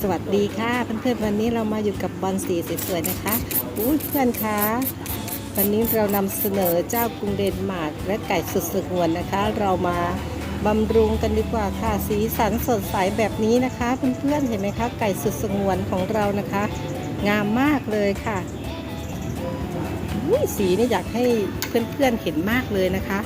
สวัสดีค่ะเพื่อนๆวันนี้เรามาอยู่กับบอลสีสวยๆนะคะอุ้เพื่อนคะวันนี้เรานำเสนอเจ้ากรุงเดนมาร์กและไก่สุดสงวนนะคะ เรามาบำรุงกันดีกว่าค่ะสีสันสดใสแบบนี้นะคะเพื่อนๆเห็นไหมคะไก่สุดสงวนของเรานะคะ งามมากเลยค่ะอุ้สีนี่อยากให้เพื่อนๆเห็นมากเลยนะคะ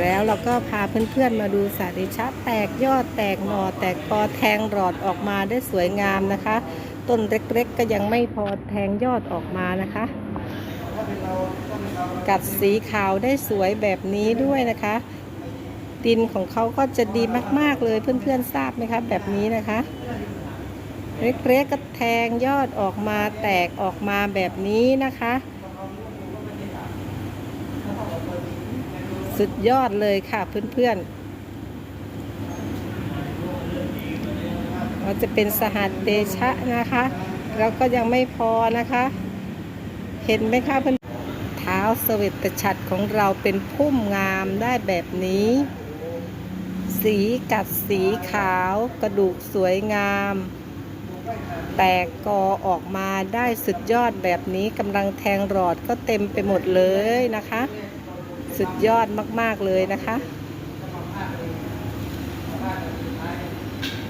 แล้วเราก็พาเพื่อนๆมาดูสาริชะแตกยอดแตกหน่อแตกกอแทงหลอดออกมาได้สวยงามนะคะ ต้นเล็กๆก็ยังไม่พอแทงยอดออกมานะคะ กัดสีขาวได้สวยแบบนี้ด้วยนะคะ ดินของเขาก็จะดีมากๆเลยเพื่อนๆทราบไหมคะแบบนี้นะคะ เล็กๆก็แทงยอดออกมาแตกออกมาแบบนี้นะคะ สุดยอดเลยค่ะเพื่อนๆเราจะเป็นสหัสเดชะนะคะ แล้วก็ยังไม่พอนะคะ เห็นไหมคะเพื่อนเท้าสเวตฉัตรของเราเป็นพุ่มงามได้แบบนี้ สีกัดสีขาวกระดูกสวยงามแตกกอออกมาได้สุดยอดแบบนี้กำลังแทงหลอดก็เต็มไปหมดเลยนะคะ สุดยอดมาก ๆ เลยนะคะ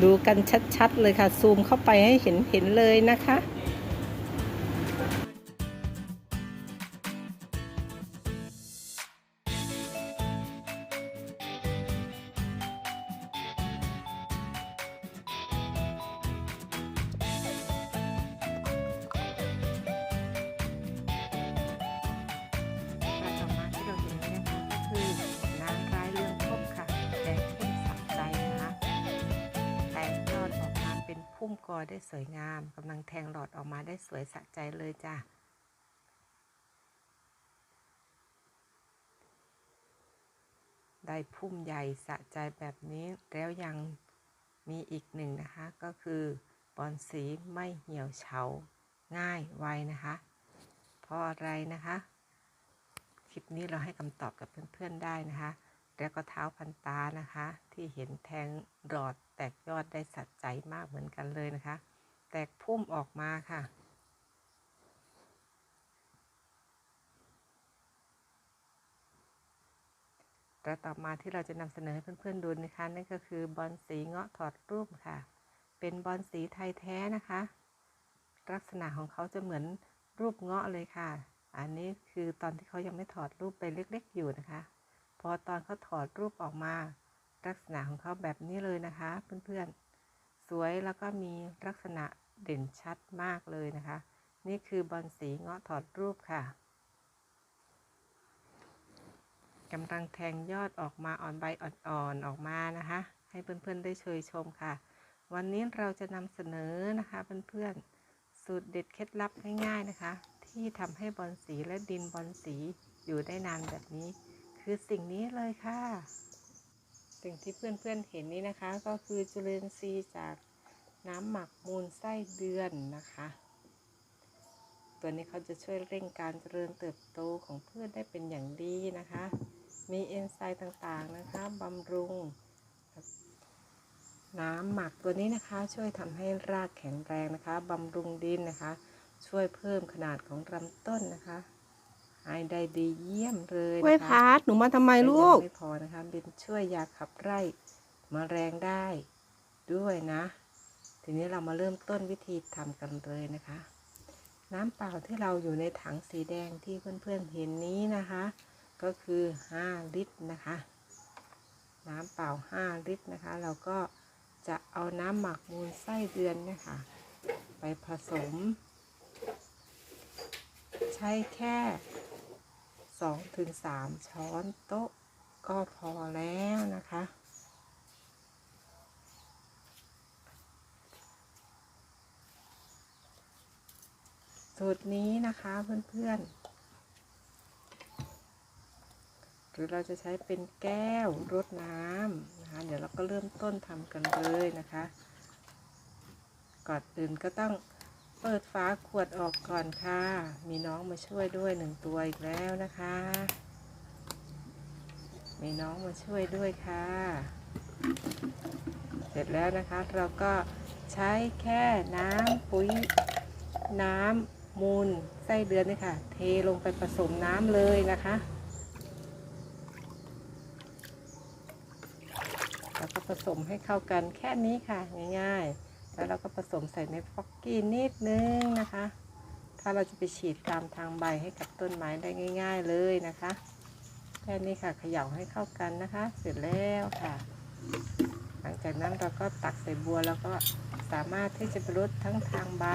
ดูกันชัด ๆ เลยค่ะ ซูมเข้าไปให้เห็นเห็นเลยนะคะ พุ่มกอได้สวยงามกำลังแทงหลอดออกมาได้สวยสะใจเลยจ้ะได้พุ่มใหญ่สะใจแบบนี้แล้วยังมีอีกหนึ่งนะคะ ก็คือบอนสีไม่เหี่ยวเฉาง่ายไวนะคะ เพราะอะไรนะคะ คลิปนี้เราให้คำตอบกับเพื่อนๆได้นะคะ แล้วก็เท้าพันตานะคะ ที่เห็นแทงหลอด แตกยอดได้สัดใจมากเหมือนกันเลยนะคะ แตกพุ่มออกมาค่ะ แล้วต่อมาที่เราจะนำเสนอให้เพื่อนๆดูนะคะ นั่นก็คือบอลสีเงาะถอดรูปค่ะ เป็นบอลสีไทยแท้นะคะ ลักษณะของเขาจะเหมือนรูปเงาะเลยค่ะ อันนี้คือตอนที่เขายังไม่ถอดรูปไปเล็ก ๆ อยู่นะคะ พอตอนเขาถอดรูปออกมา ลักษณะของเขาแบบนี้เลยนะคะ เพื่อนๆ สวยแล้วก็มีลักษณะเด่นชัดมากเลยนะคะ นี่คือบอลสีเงาะถอดรูปค่ะกำลังแทงยอดออกมาอ่อนใบอ่อนๆออกมานะคะ ให้เพื่อนๆได้เชยชมค่ะ วันนี้เราจะนำเสนอนะคะเพื่อนๆสูตรเด็ดเคล็ดลับง่ายๆนะคะ ที่ทำให้บอลสีและดินบอลสีอยู่ได้นานแบบนี้ คือสิ่งนี้เลยค่ะ สิ่งที่เพื่อนๆเห็นนี้นะคะ ก็คือจุลินทรีย์จากน้ำหมักมูลไส้เดือนนะคะ ตัวนี้เขาจะช่วยเร่งการเจริญเติบโตของพืชได้เป็นอย่างดีนะคะ มีเอนไซม์ต่างๆนะคะบำรุง น้ำหมักตัวนี้นะคะช่วยทำให้รากแข็งแรงนะคะบำรุงดินนะคะ ช่วยเพิ่มขนาดของลำต้นนะคะ ให้ได้ดีเยี่ยมเลยกล้วยนะคะพาร์ทหนูมาทำไมลูกแต่ยังไม่พอนะคะเป็นช่วยยาขับไล่มแมลงได้ด้วยนะ ทีนี้เรามาเริ่มต้นวิธีทำกันเลยนะคะ น้ำเปล่าที่เราอยู่ในถังสีแดงที่เพื่อนๆเห็นนี้นะคะ ก็คือ 5 ลิตรนะคะ น้ำเปล่า 5 ลิตรนะคะ เราก็จะเอาน้ำหมักมูลไส้เดือนเนี่ยค่ะ ไปผสม ใช้แค่ 2ถึง3ช้อนโต๊ะก็พอแล้วนะคะ สูตรนี้นะคะเพื่อนๆ หรือเราจะใช้เป็นแก้วรดน้ำนะคะ เดี๋ยวเราก็เริ่มต้นทำกันเลยนะคะ ก่อนอื่นก็ต้อง เปิดฝาขวดออกก่อนค่ะ มีน้องมาช่วยด้วยหนึ่งตัวอีกแล้วนะคะ มีน้องมาช่วยด้วยค่ะ เสร็จแล้วนะคะเราก็ใช้แค่น้ำปุ๋ยน้ำมูลไส้เดือนนี่ค่ะ เทลงไปผสมน้ำเลยนะคะแล้วก็ผสมให้เข้ากันแค่นี้ค่ะ ง่ายๆ แล้วเราก็ผสมใส่ในฟอกกี้นิดนึงนะคะ ถ้าเราจะไปฉีดตามทางใบให้กับต้นไม้ได้ง่าย ๆเลยนะคะแค่นี้ค่ะเขย่าให้เข้ากันนะคะ เสร็จแล้วค่ะ หลังจากนั้นเราก็ตักใส่บัวแล้วก็สามารถที่จะไปรดทั้งทางใบ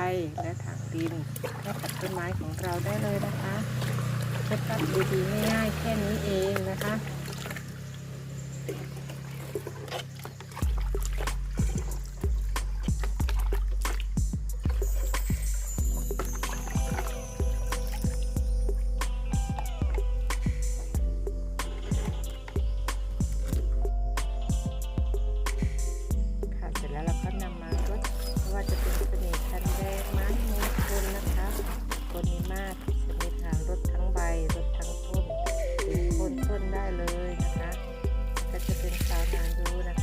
และทางดินให้กับต้นไม้ของเราได้เลยนะคะเคล็ดลับดีๆง่ายๆแค่นี้เองนะคะ แล้วก็นำมารดไม่ว่าจะเป็นเสน่ห์ชันแดงไม้มงคลนะคะตัวนี้มากจะมีทางรดทั้งใบรดทั้งต้นถึงคนต้นได้เลยนะคะ ก็จะเป็นชาวนารู้นะคะ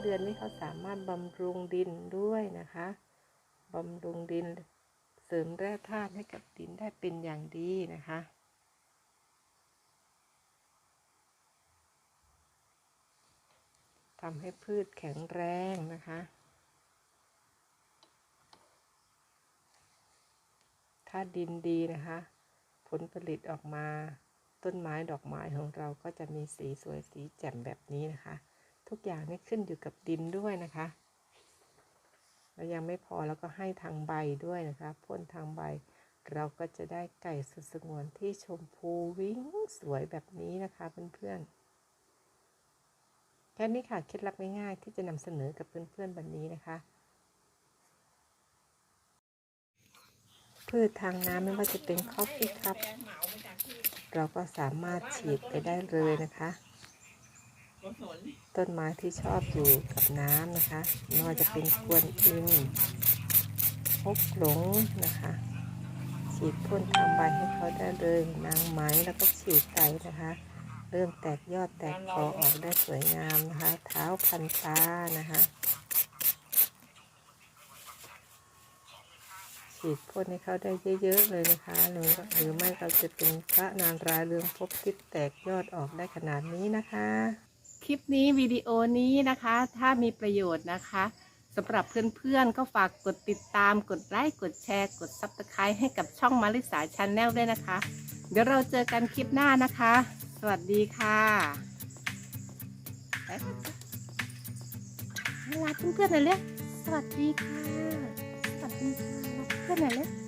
เดือนนี่เขาสามารถบำรุงดินด้วยนะคะบำรุงดินเสริมแร่ธาตุให้กับดินได้เป็นอย่างดีนะคะทำให้พืชแข็งแรงนะคะ ถ้าดินดีนะคะ ผลผลิตออกมาต้นไม้ดอกไม้ของเราก็จะมีสีสวยสีแจ่มแบบนี้นะคะ ทุกอย่างนี่ขึ้นอยู่กับดินด้วยนะคะแล้วยังไม่พอแล้วก็ให้ทางใบด้วยนะคะพ่นทางใบ เราก็จะได้ไก่สุดสงวนที่ชมพูวิ่งสวยแบบนี้นะคะเพื่อนๆแค่นี้ค่ะเคล็ดลับง่ายๆที่จะนำเสนอกับเพื่อนๆวันนี้นะคะพืชทางน้ำไม่ว่าจะเป็นคอฟฟี่คัพเราก็สามารถฉีดไปได้เลยนะคะ ต้นไม้ที่ชอบอยู่กับน้ำนะคะไม่ว่าจะเป็นกวนอินพกหลงนะคะ ฉีดพ่นทางใบให้เขาได้เลยนางไหมแล้วก็ฉีดใส่นะคะ เริ่มแตกยอดแตกกอออกได้สวยงามนะคะ เท้าพันตานะคะฉีดพ่นให้เขาได้เยอะ ๆ เลยนะคะหรือหรือไม่เราจะเป็นพระนางรายเรืองพบที่แตกยอดออกได้ขนาดนี้นะคะ คลิปนี้วิดีโอนี้นะคะ ถ้ามีประโยชน์นะคะสำหรับเพื่อนๆ ก็ฝากกดติดตาม กดไลค์ กดแชร์ กดซับสไครต์ให้กับช่องมาริสาชาแนลด้วยนะคะ เดี๋ยวเราเจอกันคลิปหน้านะคะ สวัสดีค่ะลาเพื่อนๆหน่อยเลยสวัสดีค่ะ สวัสดีค่ะเพื่อนๆหน่อยเลย